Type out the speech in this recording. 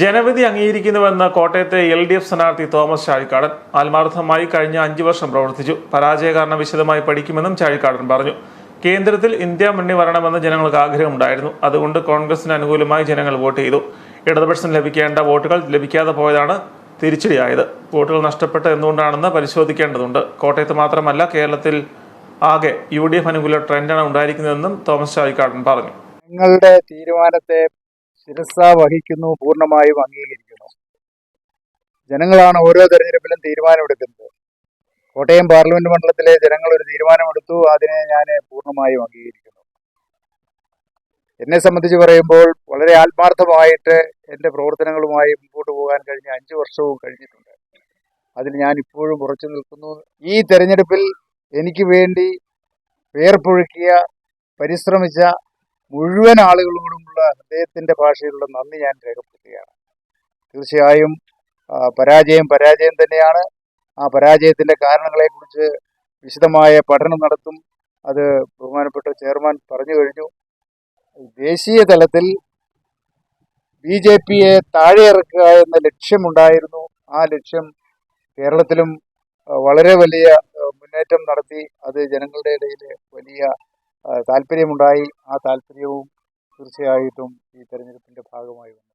ജനവിധി അംഗീകരിക്കുന്നുവെന്ന് കോട്ടയത്തെ എൽ ഡി എഫ് സ്ഥാനാർത്ഥി തോമസ് ചാഴിക്കാടൻ ആത്മാർത്ഥമായി കഴിഞ്ഞ അഞ്ചു വർഷം പ്രവർത്തിച്ചു. പരാജയ കാരണം വിശദമായി പഠിക്കുമെന്നും ചാഴിക്കാടൻ പറഞ്ഞു. കേന്ദ്രത്തിൽ ഇന്ത്യ മുന്നണി വരണമെന്ന് ജനങ്ങൾക്ക് ആഗ്രഹമുണ്ടായിരുന്നു. അതുകൊണ്ട് കോൺഗ്രസിന് അനുകൂലമായി ജനങ്ങൾ വോട്ട് ചെയ്തു. ഇടതുപക്ഷത്തിന് ലഭിക്കേണ്ട വോട്ടുകൾ ലഭിക്കാതെ പോയതാണ് തിരിച്ചടിയായത്. വോട്ടുകൾ നഷ്ടപ്പെട്ട എന്തുകൊണ്ടാണെന്ന് പരിശോധിക്കേണ്ടതുണ്ട്. കോട്ടയത്ത് മാത്രമല്ല കേരളത്തിൽ ആകെ യു ഡി എഫ് അനുകൂല ട്രെൻഡാണ് ഉണ്ടായിരിക്കുന്നതെന്നും തോമസ് ചാഴിക്കാടൻ പറഞ്ഞു. നിങ്ങളുടെ തീരുമാനത്തെ ശിരസ വഹിക്കുന്നു പൂർണമായും അംഗീകരിക്കുന്നു. ജനങ്ങളാണ് ഓരോ തെരഞ്ഞെടുപ്പിലും തീരുമാനമെടുക്കുന്നത് കോട്ടയം പാർലമെന്റ് മണ്ഡലത്തിലെ ജനങ്ങൾ ഒരു തീരുമാനമെടുത്തു അതിനെ ഞാൻ പൂർണമായും അംഗീകരിക്കുന്നു. എന്നെ സംബന്ധിച്ച് പറയുമ്പോൾ വളരെ ആത്മാർത്ഥമായിട്ട് എന്റെ പ്രവർത്തനങ്ങളുമായി മുമ്പോട്ട് പോകാൻ കഴിഞ്ഞ അഞ്ച് വർഷവും കഴിഞ്ഞിട്ടുണ്ട്. അതിൽ ഞാൻ ഇപ്പോഴും ഉറച്ചു നിൽക്കുന്നു. ഈ തെരഞ്ഞെടുപ്പിൽ എനിക്ക് വേണ്ടി വേർപ്പൊഴുക്കിയ പരിശ്രമിച്ച മുഴുവൻ ആളുകളോടുമുള്ള ഹൃദയത്തിന്റെ ഭാഷയിലുള്ള നന്ദി ഞാൻ രേഖപ്പെടുത്തുകയാണ്. തീർച്ചയായും പരാജയം പരാജയം തന്നെയാണ്. ആ പരാജയത്തിന്റെ കാരണങ്ങളെക്കുറിച്ച് വിശദമായ പഠനം നടത്തും. അത് ബഹുമാനപ്പെട്ട ചെയർമാൻ പറഞ്ഞു കഴിഞ്ഞു. ദേശീയ തലത്തിൽ ബി ജെ പിയെ താഴെ ഇറക്കുക എന്ന ലക്ഷ്യമുണ്ടായിരുന്നു. ആ ലക്ഷ്യം കേരളത്തിലും വളരെ വലിയ മുന്നേറ്റം നടത്തി. അത് ജനങ്ങളുടെ ഇടയിൽ വലിയ താല്പര്യമുണ്ടായി. ആ താല്പര്യവും തീർച്ചയായിട്ടും ഈ തെരഞ്ഞെടുപ്പിന്റെ ഭാഗമായി വന്നു.